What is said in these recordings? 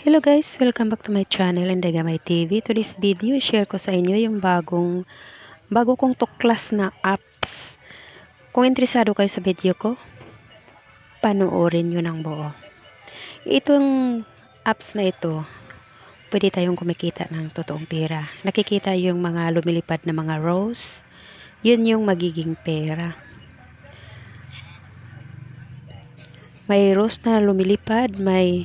Hello guys, welcome back to my channel Indagamay TV. To this video, share ko sa inyo yung bagong bago kong tuklas na apps. Kung interesado kayo sa video ko, panoorin nyo ng buo. Itong apps na ito, pwede tayong kumikita ng totoong pera. Nakikita yung mga lumilipad na mga rows, yun yung magiging pera. May rows na lumilipad, may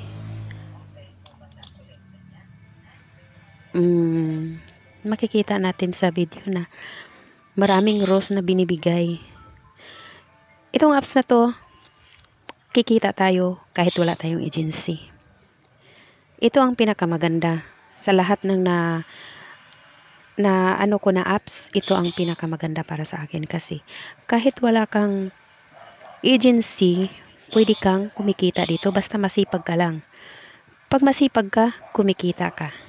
mm, makikita natin sa video na maraming rows na binibigay. Itong apps na to, kikita tayo kahit wala tayong agency. Ito ang pinakamaganda sa lahat ng na na ano ko na apps, ito ang pinakamaganda para sa akin kasi kahit wala kang agency, pwede kang kumikita dito basta masipag ka lang. Pag masipag ka, kumikita ka.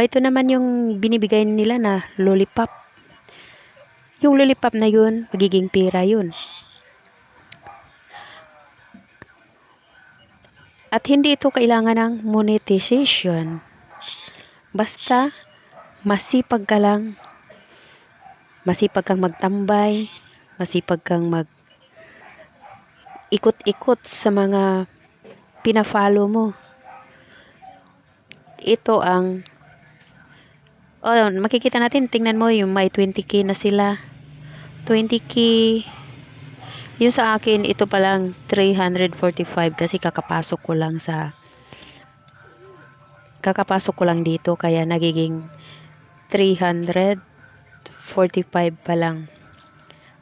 O ito naman yung binibigay nila na lollipop. Yung lollipop na yun, magiging pera yun. At hindi ito kailangan ng monetization. Basta masipag ka lang, masipag kang magtambay, masipag kang mag ikot-ikot sa mga pina-follow mo. Ito ang Oh, makikita natin, tingnan mo yung may 20k na sila. 20k. Yung sa akin, ito pa lang 345 kasi kakapasok ko lang sa kakapasok ko lang dito kaya nagiging 345 pa lang.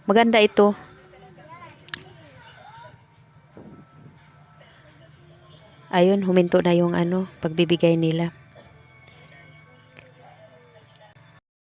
Maganda ito. Ayun, huminto na yung ano, pagbibigay nila.